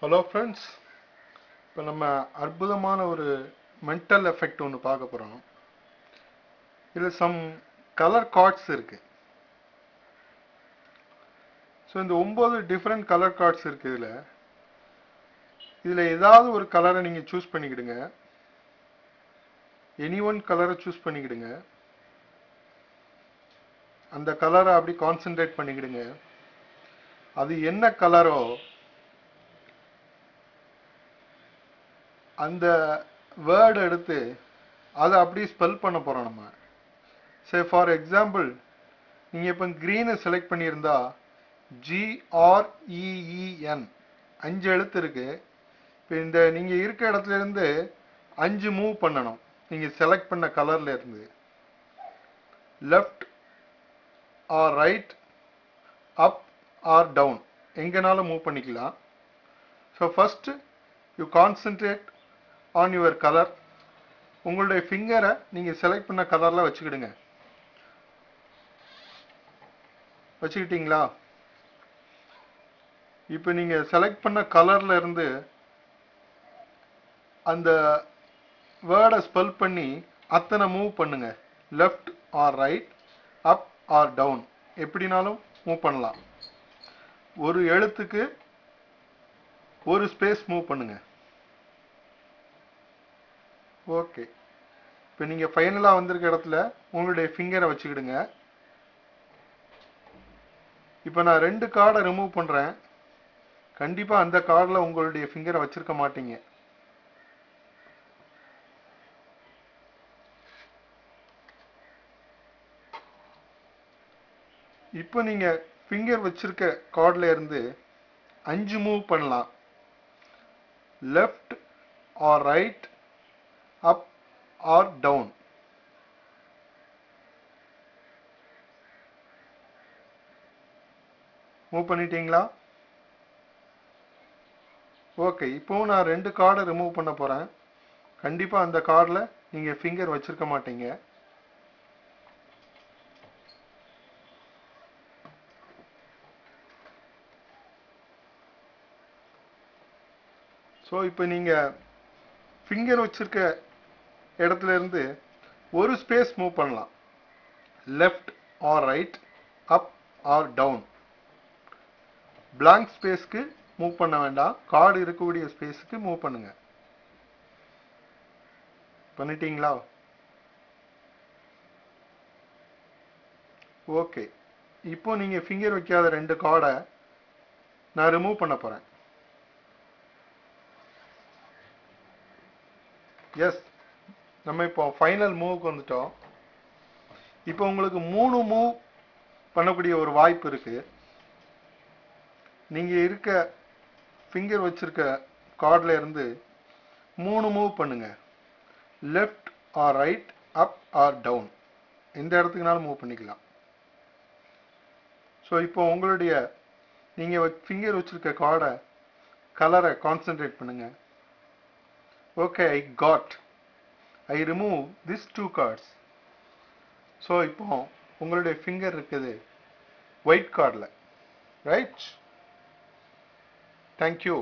Hello friends இப்போ நம்ம அற்புதமான ஒரு மென்டல் எஃபெக்ட் ஒன்று பார்க்க போகிறோம் இதில் சம் கலர் கார்ட்ஸ் இருக்கு. ஸோ இந்த ஒம்பது டிஃப்ரெண்ட் கலர் கார்ட்ஸ் இருக்கு இதில். இதில் ஏதாவது ஒரு கலரை நீங்கள் சூஸ் பண்ணிக்கிடுங்க. எனி ஒன் கலரை சூஸ் பண்ணிக்கிடுங்க. அந்த கலரை அப்படி கான்சென்ட்ரேட் பண்ணிக்கிடுங்க. அது என்ன கலரோ அந்த வேர்டு எடுத்து அதை அப்படியே ஸ்பெல் பண்ண போகிறோம் நம்ம. சே ஃபார் எக்ஸாம்பிள் நீங்கள் இப்போ க்ரீனை செலக்ட் பண்ணியிருந்தா ஜிஆர்இஇஎன் அஞ்சு எழுத்து இருக்குது இப்போ இந்த நீங்கள் இருக்க இடத்துலேருந்து அஞ்சு மூவ் பண்ணணும். நீங்கள் செலக்ட் பண்ண கலரில் இருந்து. Left or right up or down எங்கேனாலும் மூவ் பண்ணிக்கலாம். So first you concentrate on your colour உங்களுடைய ஃபிங்கரை நீங்கள் செலக்ட் பண்ண கலரில் வச்சுக்கிடுங்க. வச்சுக்கிட்டீங்களா? இப்போ நீங்கள் செலக்ட் பண்ண கலரில் இருந்து அந்த வேர்டை ஸ்பெல் பண்ணி அத்தனை மூவ் பண்ணுங்க. Left or right up or down எப்படினாலும் மூவ் பண்ணலாம். ஒரு எழுத்துக்கு ஒரு ஸ்பேஸ் மூவ் பண்ணுங்கள் ஓகே இப்போ நீங்கள் ஃபைனலாக வந்திருக்க இடத்துல உங்களுடைய ஃபிங்கரை வச்சுக்கிடுங்க. இப்போ நான் ரெண்டு கார்டை ரிமூவ் பண்ணுறேன் கண்டிப்பாக அந்த கார்டில் உங்களுடைய ஃபிங்கரை வச்சிருக்க மாட்டீங்க. இப்போ நீங்கள் ஃபிங்கர் வச்சிருக்க கார்டில் இருந்து அஞ்சு மூவ் பண்ணலாம். Left or right up or down move பண்ணிட்டீங்களா? ஓகே இப்போவும் நான் ரெண்டு கார்டை ரிமூவ் பண்ண போகிறேன் கண்டிப்பாக அந்த கார்டில் நீங்கள் ஃபிங்கர் வச்சிருக்க மாட்டீங்க. ஸோ இப்போ நீங்கள் ஃபிங்கர் வச்சிருக்க இடத்துல இருந்து ஒரு ஸ்பேஸ் மூவ் பண்ணலாம். Left or right up or down blank ஸ்பேஸ்க்கு move பண்ண வேண்டாம். கார்டு இருக்கக்கூடிய ஸ்பேஸுக்கு மூவ் பண்ணுங்க. பண்ணிட்டீங்களா? ஓகே இப்போ நீங்கள் ஃபிங்கர் வைக்காத ரெண்டு கார்டை நான் ரிமூவ் பண்ண போகிறேன் எஸ் நம்ம இப்போ ஃபைனல் மூவுக்கு வந்துட்டோம். இப்போ உங்களுக்கு மூணு மூவ் பண்ணக்கூடிய ஒரு வாய்ப்பு இருக்கு. நீங்கள் இருக்க ஃபிங்கர் வச்சிருக்க கார்டில் இருந்து மூணு மூவ் பண்ணுங்க. Left or right up or down எந்த இடத்துக்குனாலும் மூவ் பண்ணிக்கலாம். ஸோ இப்போ உங்களுடைய நீங்கள் ஃபிங்கர் வச்சுருக்க கார்டை கலரை கான்சென்ட்ரேட் பண்ணுங்கள் okay I got I remove this two cards so இப்போ உங்களுடைய ஃபிங்கர் இருக்குது ஒயிட் கார்டில் ரைட் தேங்க்யூ